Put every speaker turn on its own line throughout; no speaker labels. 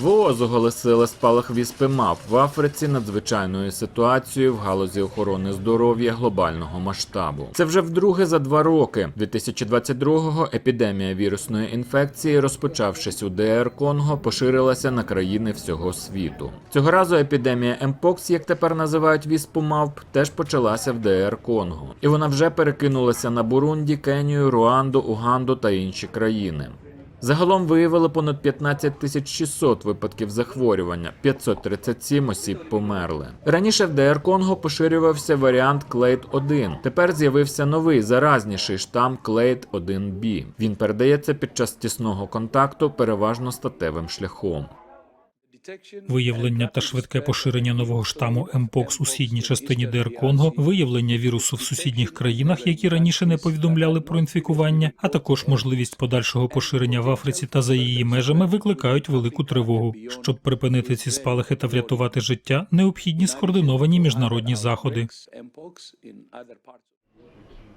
ВООЗ оголосили спалах віспи мав в Африці надзвичайною ситуацією в галузі охорони здоров'я глобального масштабу. Це вже вдруге за два роки. 2022-го епідемія вірусної інфекції, розпочавшись у ДР Конго, поширилася на країни всього світу. Цього разу епідемія Емпокс, як тепер називають віспу мавп, теж почалася в ДР Конго, і вона вже перекинулася на Бурунді, Кенію, Руанду, Уганду та інші країни. Загалом виявили понад 15 тисяч 600 випадків захворювання, 537 осіб померли. Раніше в ДР Конго поширювався варіант Клейд 1 Тепер з'явився новий заразніший штам Клейд 1B. Він передається під час тісного контакту, переважно статевим шляхом.
Виявлення та швидке поширення нового штаму Мпокс у східній частині ДР Конго, виявлення вірусу в сусідніх країнах, які раніше не повідомляли про інфікування, а також можливість подальшого поширення в Африці та за її межами викликають велику тривогу. Щоб припинити ці спалахи та врятувати життя, необхідні скоординовані міжнародні заходи.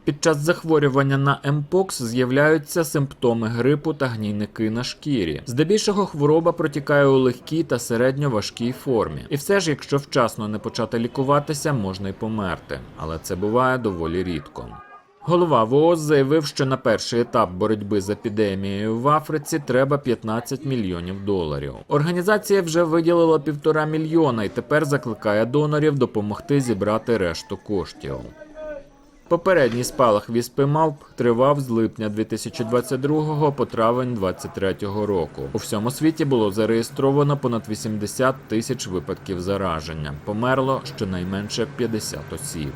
Під час захворювання на Мпокс з'являються симптоми грипу та гнійники на шкірі. Здебільшого хвороба протікає у легкій та середньо важкій формі. І все ж, якщо вчасно не почати лікуватися, можна й померти. Але це буває доволі рідко. Голова ВООЗ заявив, що на перший етап боротьби з епідемією в Африці треба 15 мільйонів доларів. Організація вже виділила півтора мільйона і тепер закликає донорів допомогти зібрати решту коштів. Попередній спалах віспи мавп тривав з липня 2022 по травень 2023 року. У всьому світі було зареєстровано понад 80 тисяч випадків зараження. Померло щонайменше 50 осіб.